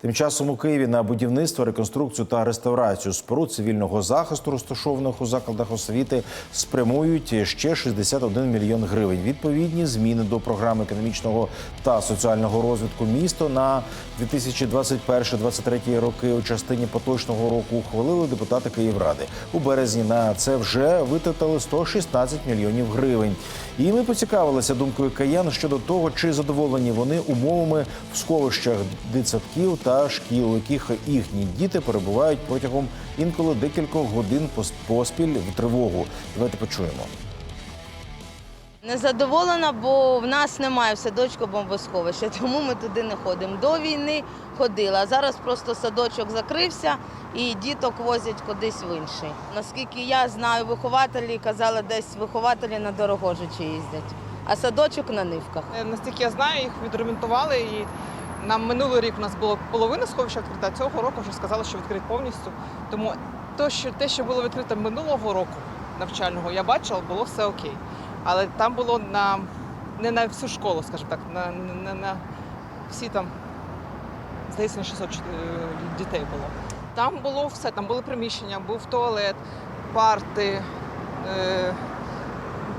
Тим часом у Києві на будівництво, реконструкцію та реставрацію споруд цивільного захисту, розташованих у закладах освіти, спрямують ще 61 мільйон гривень. Відповідні зміни до програми економічного та соціального розвитку міста на 2021-2023 роки у частині поточного року ухвалили депутати Київради. У березні на це вже витратили 116 мільйонів гривень. І ми поцікавилися думкою киян щодо того, чи задоволені вони умовами в сховищах дитсадків та шкіл, у яких їхні діти перебувають протягом інколи декількох годин поспіль в тривогу. Давайте почуємо. Незадоволена, бо в нас немає в садочку бомбосховища, тому ми туди не ходимо. До війни ходила, а зараз просто садочок закрився і діток возять кудись в інший. Наскільки я знаю, вихователі казали, десь вихователі на Дорогожичі їздять, а садочок на нивках. Е, Наскільки я знаю, їх відремонтували і нам минулий рік у нас було половина сховища відкрита, цього року вже сказали, що відкрить повністю. Тому то, що, те, що було відкрито минулого року навчального, я бачила, було все окей. Але там було на не на всю школу, скажімо так, на, на, на всі там, здається, на 600 е, дітей було. Там було все, там були приміщення, був туалет, парти, е,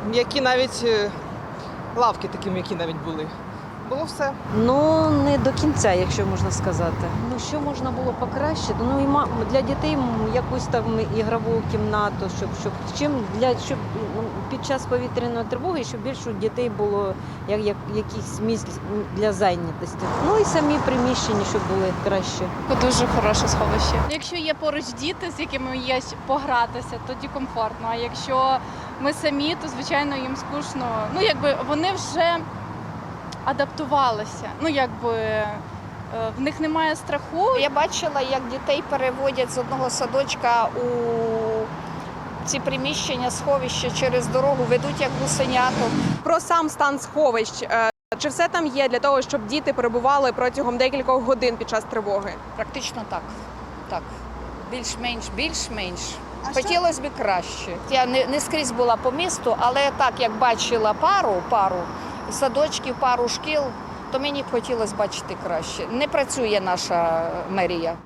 м'які навіть е, лавки такі м'які навіть були. Було все. Ну не до кінця, якщо можна сказати. Ну що можна було покращити? Ну і для дітей якусь там ігрову кімнату, щоб щоб чим для щоб ну, під час повітряної тривоги, щоб більше у дітей було як, як якісь місць для зайнятості. Ну і самі приміщення, щоб були краще. Дуже хороше сховище. Якщо є поруч діти, з якими є погратися, тоді комфортно. А якщо ми самі, то звичайно їм скучно. Ну якби вони вже адаптувалися. Ну якби е, в них немає страху. Я бачила, як дітей переводять з одного садочка у ці приміщення, сховища через дорогу, ведуть як гусеняток. про сам стан сховищ. Е, Чи все там є для того, щоб діти перебували протягом декількох годин під час тривоги? Практично так. Так. Більш-менш, більш-менш. Хотілося б краще. Я не, не скрізь була по місту, але так як бачила пару, пару садочків, пару шкіл, то мені б хотілося бачити краще. Не працює наша мерія.